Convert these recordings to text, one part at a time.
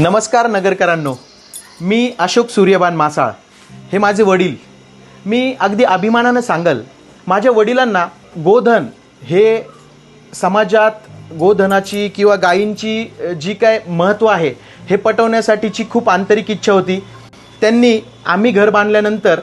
नमस्कार नगरकरांनो. मी अशोक सूर्यबान मासाळ. हे माझे वडील. मी अगदी अभिमानानं सांगल माझ्या वडिलांना गोधन हे समाजात गोधनाची किंवा गायींची जी काय महत्त्व आहे हे पटवण्यासाठीची खूप आंतरिक इच्छा होती. त्यांनी आम्ही घर बांधल्यानंतर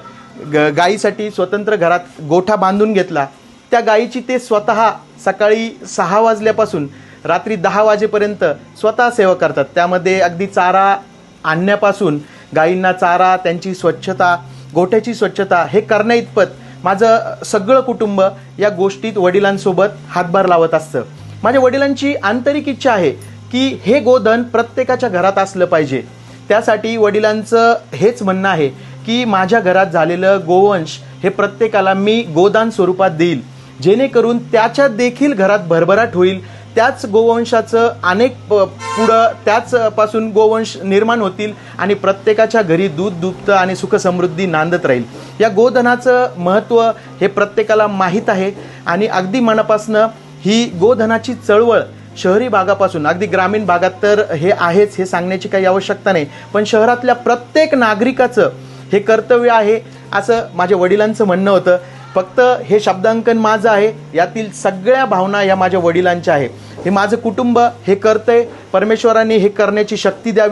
ग गाईसाठी स्वतंत्र घरात गोठा बांधून घेतला. त्या गाईची ते स्वतः सकाळी सहा वाजल्यापासून रात्री दहा वाजेपर्यंत स्वतः सेवा करतात. त्यामध्ये अगदी चारा आणण्यापासून गायींना चारा त्यांची स्वच्छता गोठ्याची स्वच्छता हे करण्याइतपत माझं सगळं कुटुंब या गोष्टीत वडिलांसोबत हातभार लावत असतं. माझ्या वडिलांची आंतरिक इच्छा आहे की हे गोधन प्रत्येकाच्या घरात असलं पाहिजे. त्यासाठी वडिलांचं हेच म्हणणं आहे की माझ्या घरात झालेलं गोवंश हे प्रत्येकाला मी गोदान स्वरूपात देईल. जेणेकरून त्याच्या देखील घरात भरभराट होईल त्याच गोवंशाचं अनेक प- पुढं त्याच पासून गोवंश निर्माण होतील आणि प्रत्येकाच्या घरी दूध दुभतं आणि सुखसमृद्धी नांदत राहील. या गोधनाचं महत्त्व हे प्रत्येकाला माहीत आहे आणि अगदी मनापासनं ही गोधनाची चळवळ शहरी भागापासून अगदी ग्रामीण भागात तर हे आहेच हे सांगण्याची काही आवश्यकता नाही. पण शहरातल्या प्रत्येक नागरिकाचं हे कर्तव्य आहे असं माझ्या वडिलांचं म्हणणं होतं. फक्त हे शब्दांकन माझं आहे यातील सगळ्या भावना या माझ्या वडिलांच्या आहे. हे माझं कुटुंब हे करतंय परमेश्वराने हे करण्याची शक्ती द्यावी.